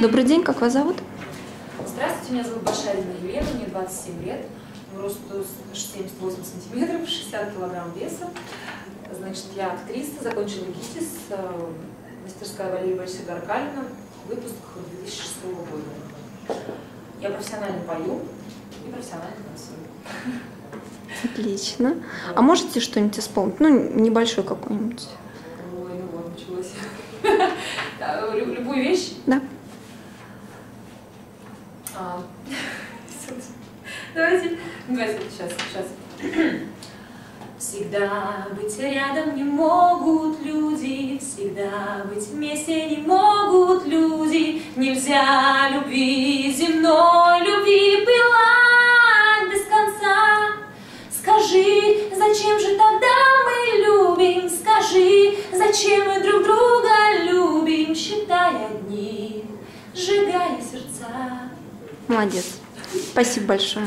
Добрый день, как вас зовут? Здравствуйте, меня зовут Башарина Елена, мне 27 лет, росту 78 сантиметров, 60 килограмм веса. Значит, я актриса, закончила ГИТИС, э, мастерская Валерия Борисовича Гаркалина, выпуск 2006 года. Я профессионально пою и профессионально танцую. Отлично. А можете что-нибудь исполнить? Ну, небольшой какой-нибудь. Ой, ну вот, началось. Любую вещь? Да. А, Давайте, давайте, сейчас, сейчас. Всегда быть рядом не могут люди, всегда быть вместе не могут люди. Нельзя любви, земной любви была без конца. Скажи, зачем же тогда мы любим? Скажи, зачем мы друг друга любим, считая дни, сжигая сердца. Молодец. Спасибо большое.